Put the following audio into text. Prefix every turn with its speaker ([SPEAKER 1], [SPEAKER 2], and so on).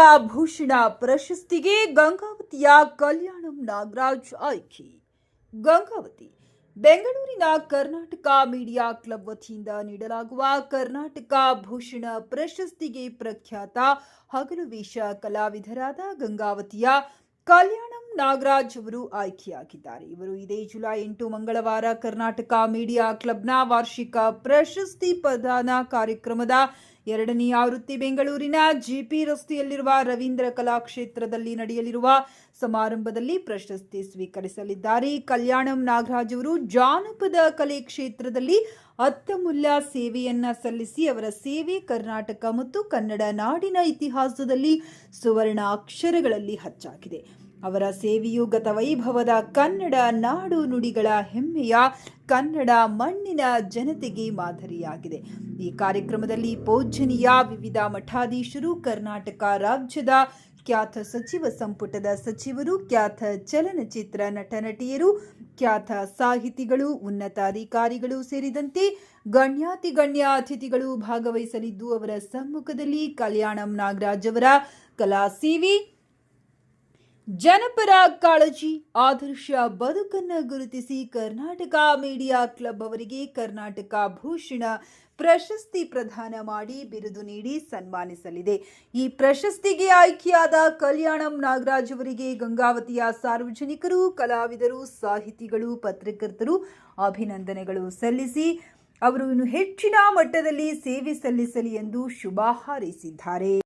[SPEAKER 1] ಕರ್ನಾಟಕ ಭೂಷಣ ಪ್ರಶಸ್ತಿಗೆ ಗಂಗಾವತಿಯ ಕಲ್ಯಾಣಂ ನಾಗರಾಜ್ ಆಯ್ಕೆ. ಗಂಗಾವತಿ, ಬೆಂಗಳೂರಿನ ಕರ್ನಾಟಕ ಮೀಡಿಯಾ ಕ್ಲಬ್ ವತಿಯಿಂದ ನೀಡಲಾಗುವ ಕರ್ನಾಟಕ ಭೂಷಣ ಪ್ರಶಸ್ತಿಗೆ ಪ್ರಖ್ಯಾತ ಹಗಲು ವೇಷ ಕಲಾವಿದರಾದ ಗಂಗಾವತಿಯ ಕಲ್ಯಾಣಂ ನಾಗರಾಜ್ ಅವರು ಆಯ್ಕೆಯಾಗಿದ್ದಾರೆ. ಇವರು ಇದೇ ಜುಲೈ ಎಂಟು ಮಂಗಳವಾರ ಕರ್ನಾಟಕ ಮೀಡಿಯಾ ಕ್ಲಬ್ನ ವಾರ್ಷಿಕ ಪ್ರಶಸ್ತಿ ಪ್ರದಾನ ಕಾರ್ಯಕ್ರಮದ ಎರಡನೇ ಆವೃತ್ತಿ ಬೆಂಗಳೂರಿನ ಜಿಪಿ ರಸ್ತೆಯಲ್ಲಿರುವ ರವೀಂದ್ರ ಕಲಾಕ್ಷೇತ್ರದಲ್ಲಿ ನಡೆಯಲಿರುವ ಸಮಾರಂಭದಲ್ಲಿ ಪ್ರಶಸ್ತಿ ಸ್ವೀಕರಿಸಲಿದ್ದಾರೆ. ಕಲ್ಯಾಣಂ ನಾಗರಾಜ್ ಅವರು ಜಾನಪದ ಕಲೆ ಕ್ಷೇತ್ರದಲ್ಲಿ ಅತ್ಯಮೂಲ್ಯ ಸೇವೆಯನ್ನ ಸಲ್ಲಿಸಿ ಅವರ ಸೇವೆ ಕರ್ನಾಟಕ ಮತ್ತು ಕನ್ನಡ ನಾಡಿನ ಇತಿಹಾಸದಲ್ಲಿ ಸುವರ್ಣ ಅಕ್ಷರಗಳಲ್ಲಿ ಹಚ್ಚಾಗಿದೆ. ಅವರ ಸೇವೆಯು ಗತ ವೈಭವದ ಕನ್ನಡ ನಾಡು ನುಡಿಗಳ ಹೆಮ್ಮೆಯ ಕನ್ನಡ ಮಣ್ಣಿನ ಜನತೆಗೆ ಮಾದರಿಯಾಗಿದೆ. ಈ ಕಾರ್ಯಕ್ರಮದಲ್ಲಿ ಪೂಜ್ಯನೀಯ ವಿವಿಧ ಮಠಾಧೀಶರು ಕರ್ನಾಟಕ ರಾಜ್ಯದ ಖ್ಯಾತ ಸಚಿವ ಸಂಪುಟದ ಸಚಿವರು, ಖ್ಯಾತ ಚಲನಚಿತ್ರ ನಟ ನಟಿಯರು ಖ್ಯಾತ ಸಾಹಿತಿಗಳು, ಉನ್ನತಾಧಿಕಾರಿಗಳು ಸೇರಿದಂತೆ ಗಣ್ಯಾತಿ ಗಣ್ಯ ಅತಿಥಿಗಳು ಭಾಗವಹಿಸಲಿದ್ದು, ಅವರ ಸಮ್ಮುಖದಲ್ಲಿ ಕಲ್ಯಾಣಂ ನಾಗರಾಜ್ ಅವರ ಕಲಾ ಸೇವೆ ಜನಪರ ಕಾಳಜಿ, ಆದರ್ಶ ಬದುಕನ್ನು ಗುರುತಿಸಿ ಕರ್ನಾಟಕ ಮೀಡಿಯಾ ಕ್ಲಬ್ ಅವರಿಗೆ ಕರ್ನಾಟಕ ಭೂಷಣ ಪ್ರಶಸ್ತಿ ಪ್ರದಾನ ಮಾಡಿ ಬಿರುದು ನೀಡಿ ಸನ್ಮಾನಿಸಲಿದೆ. ಈ ಪ್ರಶಸ್ತಿಗೆ ಆಯ್ಕೆಯಾದ ಕಲ್ಯಾಣಂ ನಾಗರಾಜ್ ಅವರಿಗೆ ಗಂಗಾವತಿಯ ಸಾರ್ವಜನಿಕರು, ಕಲಾವಿದರು, ಸಾಹಿತಿಗಳು, ಪತ್ರಕರ್ತರು ಅಭಿನಂದನೆಗಳು ಸಲ್ಲಿಸಿ, ಅವರು ಇನ್ನು ಹೆಚ್ಚಿನ ಮಟ್ಟದಲ್ಲಿ ಸೇವೆ ಸಲ್ಲಿಸಲಿ ಎಂದು ಶುಭ ಹಾರೈಸಿದ್ದಾರೆ.